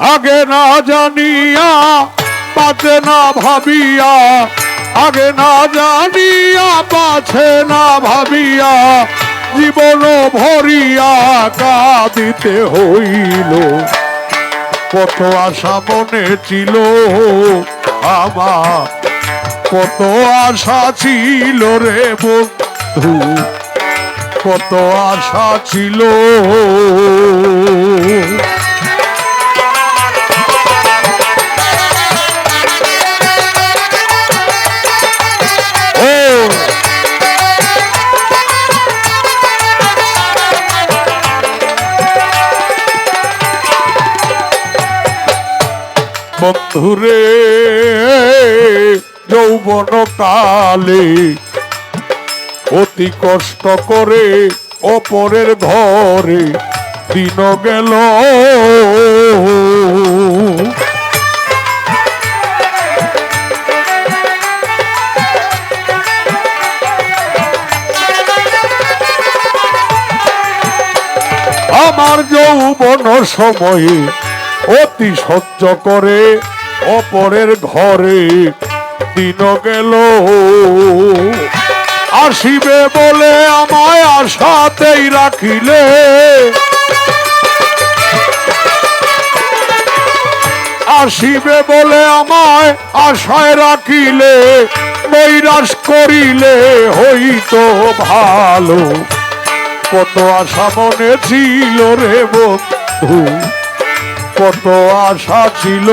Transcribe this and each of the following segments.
আগে না জানিয়া পাচে না ভাবিয়া, আগে না জানিয়া পাছে না ভাবিয়া, জীবন ভরিয়া কাঁদিতে হইল। কত আশা মনে ছিল আমার, কত আশা ছিল রে বন্ধু, কত আশা ছিল। বন্ধুরে যৌবন কালে অতি কষ্ট করে অপরের ঘরে দিন গেল। আমার যৌবন সময়ে অতি সহ্য করে অপরের ঘরে দিন গেল। আসিবে বলে আমায় আশাতেই রাখিলে। আসিবে বলে আমায় আশায় রাখিলে নৈরাশ করিলে হইতো ভালো। কত আশা মনে ছিল রে বন্ধু। কত আশা ছিল।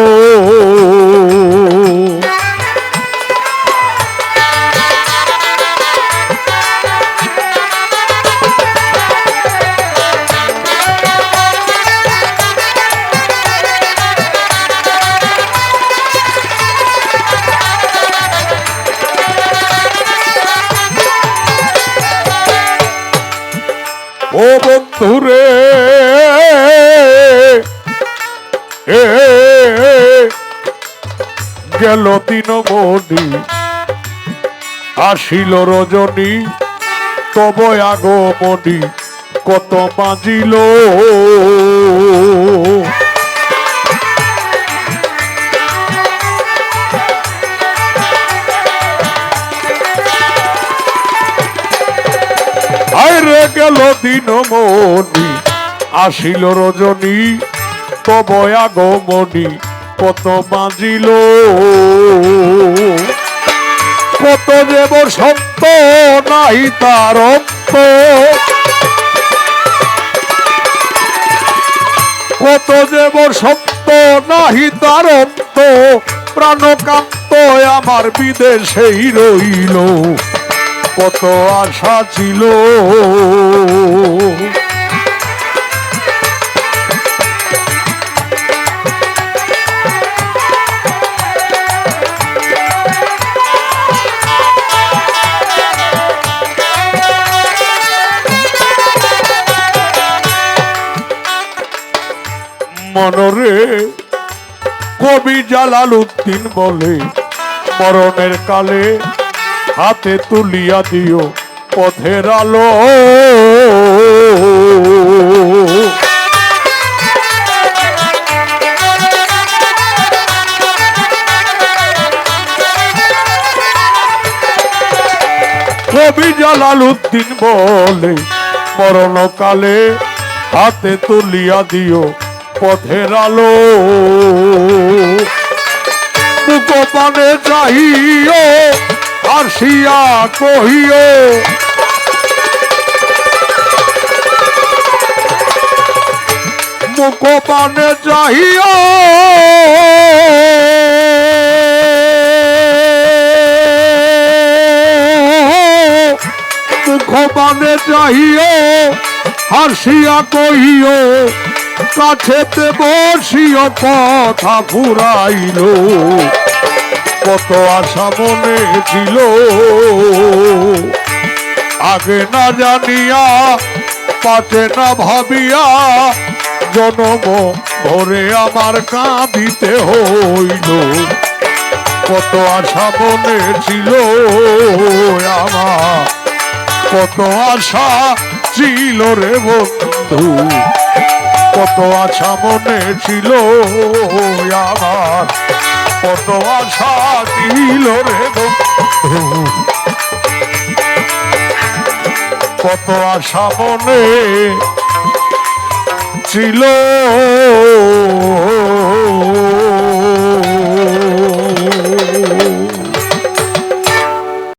ও বন্ধুরে গেল দিন মনি আসিল রজনী তব আগমনি কত বাজিল। গেল দিন মনি আসিল রজনী তব আগমনি কত বাজিল। কত দেব সত্য নাই তার কত দেব সত্য নাহি তার অন্ত প্রাণকান্ত আমার বিদেশেই রইল। কত আশা ছিল। মনরে। কবি জালাল উদ্দিন বলে, মরণের কালে হাতে তুলিয়া দিও পথের আলো। কবি জালাল উদ্দিন বলে, মরণকালে হাতে তুলিয়া দিও পথের আলো। মুখ পানে চাহিও আসিয়া কহিও। মুখ পানে চাহিও মুখ পানে চাহিও হাসিয়া কহিও। কাছেতে বসিও কথা ফুরাইল কত আশা মনে ছিল। আগে না জানিয়া পাচে না ভাবিয়া, জনম ভরে আমার কাঁদিতে হইল। কত আশা মনে ছিল আমার। কত আশা ছিল রে বন্ধু। কত আশা মনে ছিল আমার। কত আশা ছিল রে কত আশা মনে ছিল